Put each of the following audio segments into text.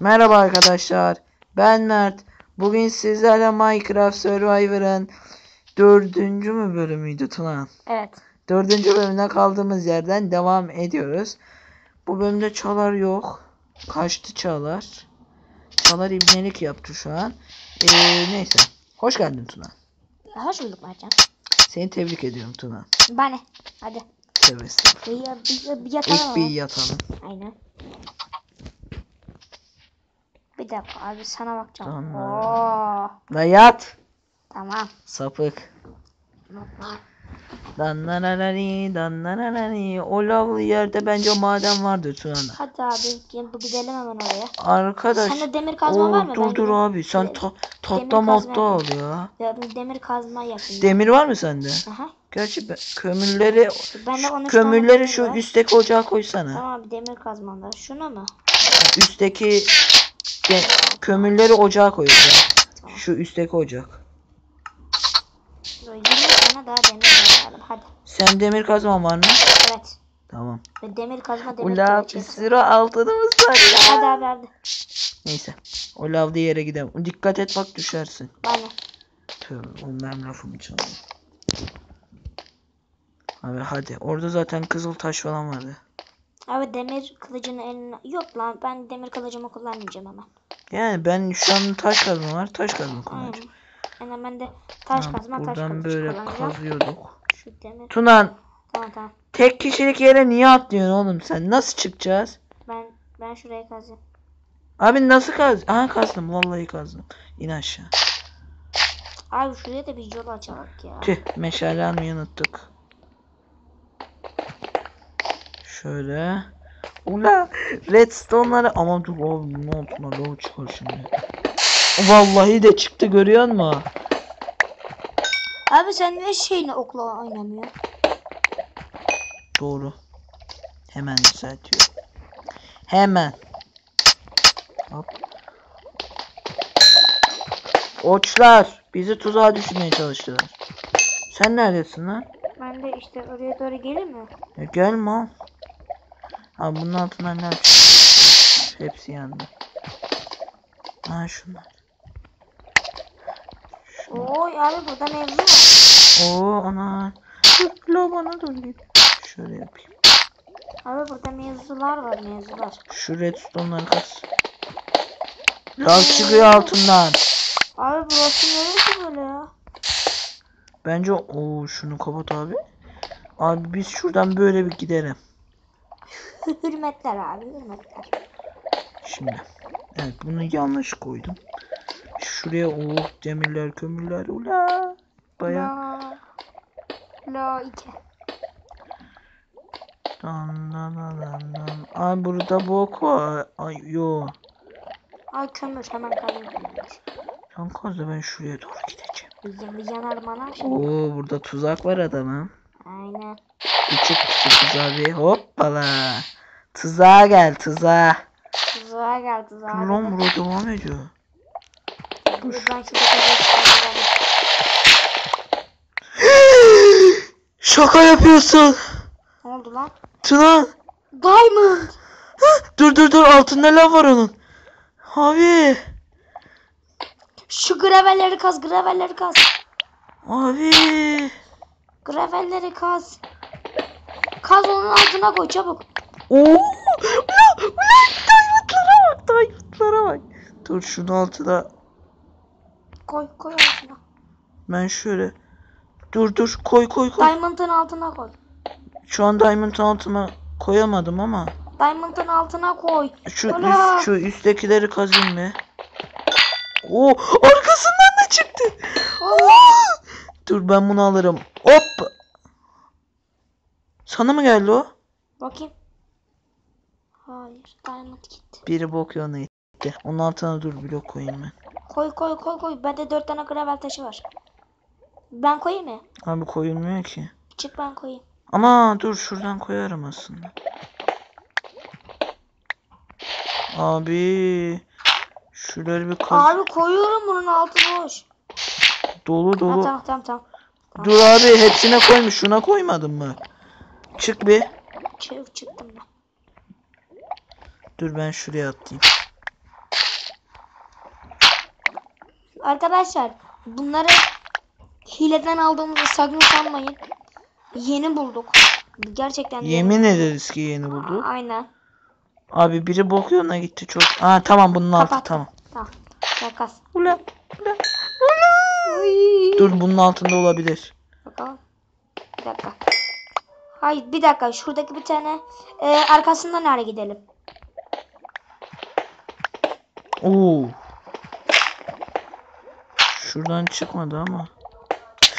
Merhaba arkadaşlar. Ben Mert. Bugün sizlerle Minecraft Survivor'ın dördüncü mü bölümüydü Tuna? Evet. Dördüncü bölümde kaldığımız yerden devam ediyoruz. Bu bölümde Çağlar yok. Kaçtı Çağlar. Çağlar ibnelik yaptı şu an. Ee, neyse. Hoş geldin Tuna. Hoş bulduk Mertcan. Seni tebrik ediyorum Tuna. Bana. Hadi. Tövbe estağfurullah. Bir, bir, bir yatalım. İlk bir yatalım. Aynen. Bir dakika abi sana bakacağım. Tamam. Oo, La yat. tamam. Sapık. Danlananani, danlananani. O lavlı yerde bence maden vardır Tuna. Hadi abi gel bu gidelim hemen oraya. Arkadaş. Sende demir kazma Oo, var mı? dur Ben dur abi sen ta tahta yapayım. al ya. Ya demir kazma yapayım. Demir var mı sende? Aha. Gerçi ben, kömürleri Ben de şu 13 tane kömürleri şu var. üstteki ocağa koysana. Tamam abi demir kazmam var. Şunu mu? Üstteki kömürleri ocağa koyacağım. Şu üstteki ocak. Böyle 20 tane daha demir lazım. Hadi. Sen demir kazman var mı? Evet. Tamam. Ve demir kazma demir Ula bir sürü altınımız var ya. Hadi abi hadi. Neyse. O lavda yere gidelim. Dikkat et bak düşersin. Bana. Tövbe benim lafımı çalıyor. Abi hadi. Orada zaten kızıl taş falan vardı. Abi demir kılıcını eline... Yok lan ben demir kılıcımı kullanmayacağım hemen. Yani ben şu an taş kazma var. Taş kazma Aynen. kullanacağım. Yani ben de taş Tamam, kazma taş kılıç böyle kazıyorduk. Şu demir. Tunan Tamam tamam. tek kişilik yere niye atlıyorsun oğlum sen? Nasıl çıkacağız? Ben ben şuraya kazayım. Abi nasıl kaz? Aha kazdım. Vallahi kazdım. İn aşağı. Abi şuraya da bir yol açalım ya. Tüh meşale almayı unuttuk. Şöyle. Ula redstone'ları aman dur oğlum ne oldu lan lav çıkar şimdi. Vallahi de çıktı görüyor musun? Abi sen ne şeyle okla oynamıyor? Doğru. Hemen düzeltiyor. Hemen. Hop. Oçlar bizi tuzağa düşürmeye çalıştılar. Sen neredesin lan? Ben de işte oraya doğru gelir mi? Ya gelme. Abi bunun altından ne yapacağız? Hepsi yandı. Ha şunlar. Oy abi burada mevzu var. Oo ana. La bana dur git. Şöyle yapayım. Abi burada mevzular var mevzular. Şu redstone'ları kas. Lav çıkıyor altından. Abi burası neresi böyle ya? Bence o şunu kapat abi. Abi biz şuradan böyle bir gidelim. Hürmetler abi hürmetler. Şimdi. Evet bunu yanlış koydum. Şuraya oh demirler kömürler ula. Baya. La. La iki. Dan dan dan dan. Ay burada bok var. Ay yo. Al kömür hemen kazayım. Sen kaz da ben şuraya doğru gideceğim. Bizim bir yanar bana. Oo burada tuzak var adamım. Aynen. Küçük küçük bir hoppala. Tuzağa gel tuzağa. Tuzağa gel tuzağa. Dur lan burada devam ediyor. Dur kazayım. Şaka yapıyorsun. Ne oldu lan? Tuna. Diamond. Dur dur dur altında lav var onun. Abi. Şu gravelleri kaz gravelleri kaz. Abi. Gravelleri kaz. Kaz onun altına koy çabuk. Oo. Ulan ulan diamondlara bak diamondlara bak. Dur şunun altına Koy koy altına. ben şöyle. Dur dur koy koy koy. Diamond'ın altına koy. Şu an diamond altına koyamadım ama. Diamond'ın altına koy. Şu üst, şu üsttekileri kazayım be. Oo arkasından da çıktı. Dur ben bunu alırım. Hop. Sana mı geldi o? Bakayım. Hayır. Diamond gitti. Biri bok yoluna gitti. Onun altına dur blok koyayım ben. Koy koy koy koy. Bende dört tane gravel taşı var. Ben koyayım mı? Abi koyulmuyor ki. Çık ben koyayım. Ama dur şuradan koyarım aslında. Abi. Şuraları bir kaz. Abi koyuyorum bunun altı boş. Dolu Ha, dolu. tamam tamam tamam. Dur abi hepsine koymuş. Şuna koymadın mı? Çık bir. Çık çıktım ben. Dur ben şuraya atlayayım. Arkadaşlar bunları hileden aldığımızı sakın sanmayın. Yeni bulduk. Gerçekten yeni. Yemin ederiz ki yeni bulduk. Aynen. Abi biri bok yoluna gitti çok. Aa tamam bunun altı Kapat. tamam. Tamam. Takas. Ula. Ula. Dur bunun altında olabilir. Bakalım. Bir dakika. Hayır bir dakika. Şuradaki bir tane e, arkasından nereye gidelim? Oo. Şuradan çıkmadı ama.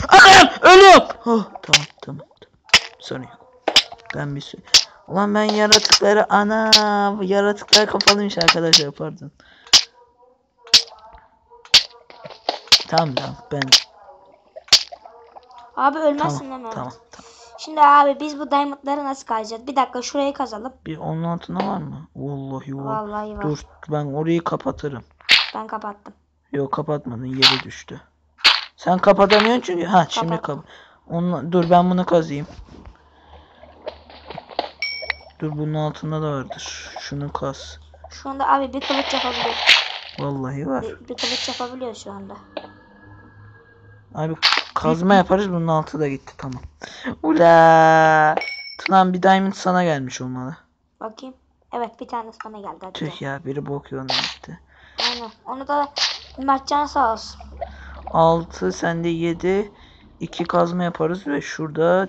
Anam ölüyorum. Oh, tamam tamam. Sorun yok. Ben bir şey. Ulan ben yaratıkları ana yaratıklar kapalıymış arkadaşlar pardon. Tamam tamam ben Abi ölmezsin tamam mi? tamam tamam. Şimdi abi biz bu diamondları nasıl kazacağız? Bir dakika şurayı kazalım. Bir onun altında var mı? Vallahi var. Vallahi var. Dur ben orayı kapatırım. Ben kapattım. Yok kapatmadın yere düştü. Sen kapatamıyorsun çünkü. Ha şimdi kap. Onunla, dur ben bunu kazıyım. Dur bunun altında da vardır. Şunu kaz. Şu anda abi bir kılıç yapabiliyor. Vallahi var. Bir, bir kılıç yapabiliyor şu anda. Abi kazma yaparız bunun altı da gitti tamam. Ula. Tunan bir diamond sana gelmiş olmalı. Bakayım. Evet bir tanesi bana geldi. Hadi. Tüh ya biri bok yoluna gitti. Aynen. Onu da Mertcan sağ olsun. 6 sende 7 2 kazma yaparız ve şurada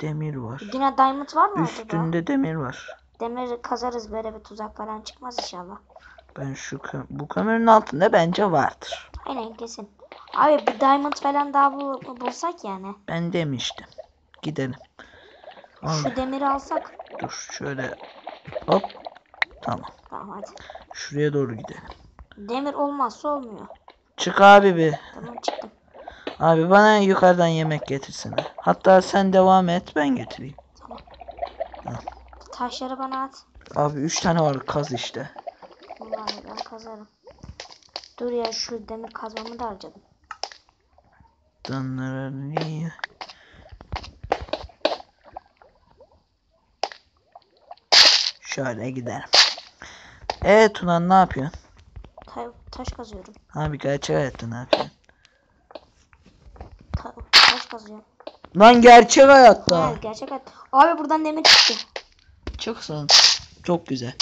demir var. Yine diamond var mı? Üstünde demir var. Demir kazarız böyle bir tuzak falan çıkmaz inşallah. Ben şu bu kömürün altında bence vardır. Aynen kesin. Abi bir diamond falan daha bul- bulsak yani. Ben demiştim. Gidelim. Al, Şu demiri alsak. dur şöyle. Hop. Tamam. Tamam hadi. Şuraya doğru gidelim. Demir olmazsa olmuyor. Çık abi bir. Tamam çıktım. Abi bana yukarıdan yemek getirsene. Hatta sen devam et ben getireyim. Taşları bana at. Abi 3 tane var kaz işte. Vallahi ben kazarım. Dur ya şu demir kazmamı da harcadım. Danlarını- Şöyle gidelim. Evet Tunan ne yapıyorsun? Ta- taş kazıyorum. Abi gerçek hayatta ne yapıyorsun? Ta- taş kazıyorum. Lan gerçek hayatta. Ha, gerçek hayat. Abi buradan demir çıktı. Çok sağ ol. Çok güzel.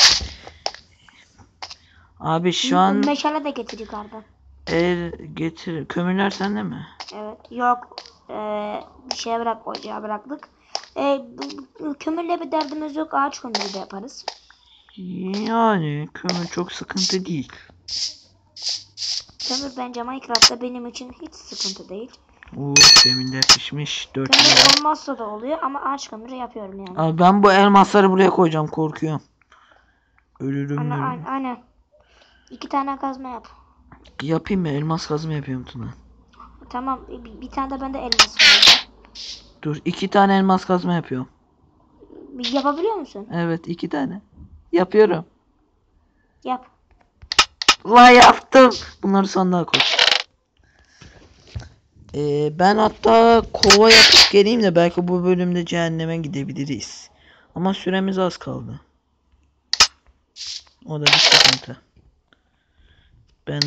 Abi şu an Meşale de getir yukarıdan. el getir. Kömürler sende mi? Evet. Yok. Ee, bir şeye bırak ocağa bıraktık. Ee, kömürle bir derdimiz yok. Ağaç kömürü de yaparız. Yani kömür çok sıkıntı değil. Kömür bence Minecraft'ta benim için hiç sıkıntı değil. Oo deminler pişmiş. 4 Kömür olmazsa da oluyor ama ağaç kömürü yapıyorum yani. Abi ben bu elmasları buraya koyacağım korkuyorum. Ölürüm Aynen, ölürüm. aynen. İki tane kazma yap. Yapayım mı? Elmas kazma yapıyorum Tuna. Tamam. Bir, bir tane de bende elmas var. Dur iki tane elmas kazma yapıyorum. Yapabiliyor musun? Evet iki tane. Yapıyorum. Yap. La yaptım. Bunları sandığa koy. Ee, ben hatta kova yapıp geleyim de belki bu bölümde cehenneme gidebiliriz. Ama süremiz az kaldı. O da bir sıkıntı. Ben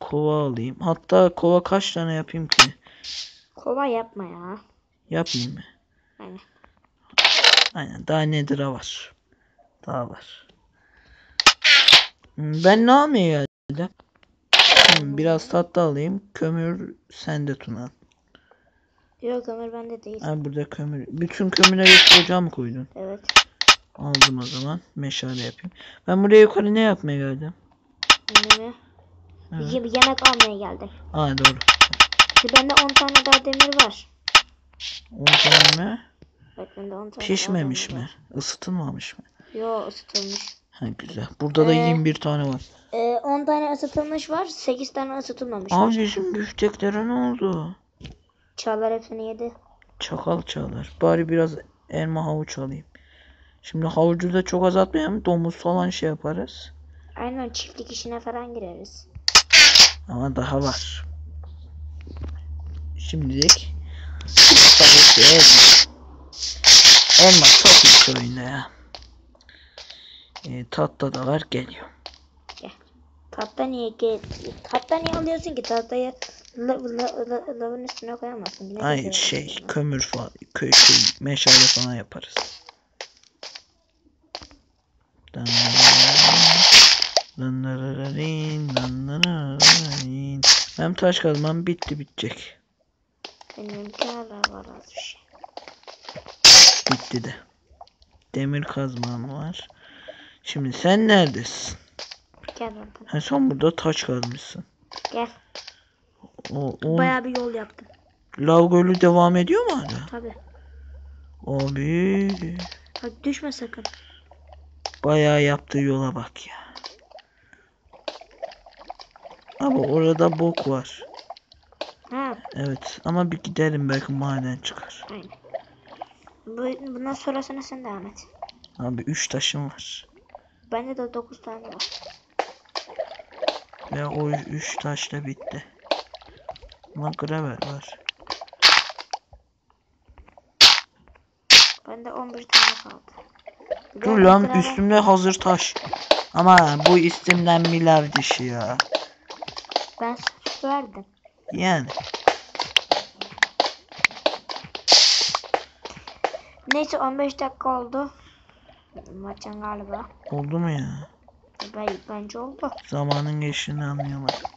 kova alayım. Hatta kova kaç tane yapayım ki? Kova yapma ya. Yapmayayım mı? Aynen. Aynen daha nedir var. Daha var. Hmm, Ben ne almaya geldim? Hmm, Biraz tatlı alayım. Kömür sende Tuna. Yok kömür bende değil. Ha burada kömür. Bütün kömürleri ocağa mı koydun? Evet. Aldım o zaman. Meşale yapayım. Ben buraya yukarı ne yapmaya geldim? Mi? Evet. Yemek almaya geldim. Aa doğru. Şimdi bende 10 tane daha demir var. 10 tane mi? Evet bende 10 tane Pişmemiş mi? Isıtılmamış mı? var. Yo ısıtılmış. Ha güzel. Burada da Ee, 21 tane var. 10 tane ısıtılmış var. 8 tane ısıtılmamış var. Abi bizim büfteklere ne oldu? Çağlar hepsini yedi. Çakal çağlar. Bari biraz elma havuç alayım. Şimdi havucu da çok azaltmayalım. Domuz falan şey yaparız. Aynen çiftlik işine falan gireriz. Ama daha var. Şimdilik. Elma çok iyi şu oyunda ya. Ee, tatlı da var geliyor. Gel. Tahta niye ki? Tahta niye alıyorsun ki? Tahtayı la, la, la, lavın üstüne koyamazsın. Ne Hayır şey oluyor. kömür falan köy şey meşale falan yaparız. Benim taş kazmam bitti bitecek. Benimki hala var az bir şey. Bitti de. Demir kazmam var. Şimdi sen neredesin? Gel oradan. Ha sen burada taş kazmışsın. Gel. O, o Bayağı bir yol yaptım. lav gölü devam ediyor mu hala? Tabi. Abi Bak düşme sakın. bayağı yaptığı yola bak ya. Abi orada bok var. Ha Evet ama bir gidelim belki maden çıkar. aynen. Bu, bundan sonrasını sen devam et. Abi 3 taşım var. Bende de 9 tane var. Ve o 3 taş da bitti. Ama gravel var. Bende 11 tane kaldı. Dur lan üstümde hazır taş. Ama bu istimden milav dişi ya. Ben suç verdim. Yani. Neyse 15 dakika oldu. Maçın galiba. Oldu mu ya? Ben, bence oldu. Zamanın geçtiğini anlayamadım.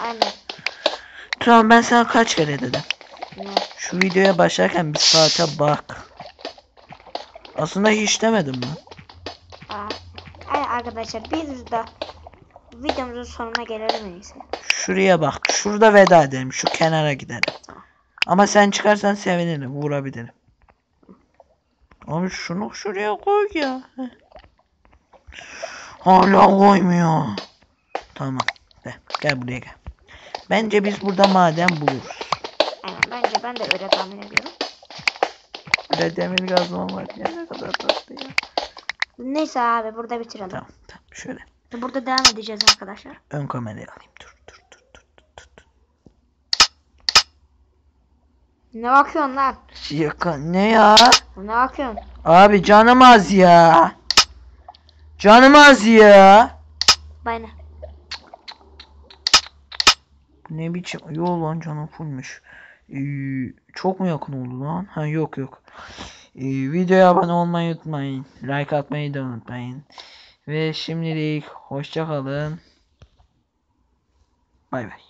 Aynen. Tamam ben sana kaç kere dedim. Ne? Şu videoya başlarken bir saate bak. Aslında hiç demedim ben. Aa, arkadaşlar biz de videomuzun sonuna gelelim en iyisi. Şuraya bak. Şurada veda edelim. Şu kenara gidelim. Ama sen çıkarsan sevinirim. Vurabilirim. Abi şunu şuraya koy ya. Hala koymuyor. Tamam. De, gel buraya gel. Bence biz burada maden buluruz. Aynen bence ben de öyle tahmin ediyorum. Burada demir gazmam var ya ne kadar tatlı ya. Neyse abi burada bitirelim. Tamam tamam şöyle. Burada devam edeceğiz arkadaşlar. Ön kamerayı alayım. Dur dur Ne bakıyorsun lan? Yaka ne ya? Ne bakıyorsun? Abi canım az ya. Canım az ya. Bay ne? Biçim yol lan canım fullmüş. Ee, çok mu yakın oldu lan? Ha yok yok. Ee, videoya abone olmayı unutmayın. Like atmayı da unutmayın. Ve şimdilik hoşça kalın. Bay bay.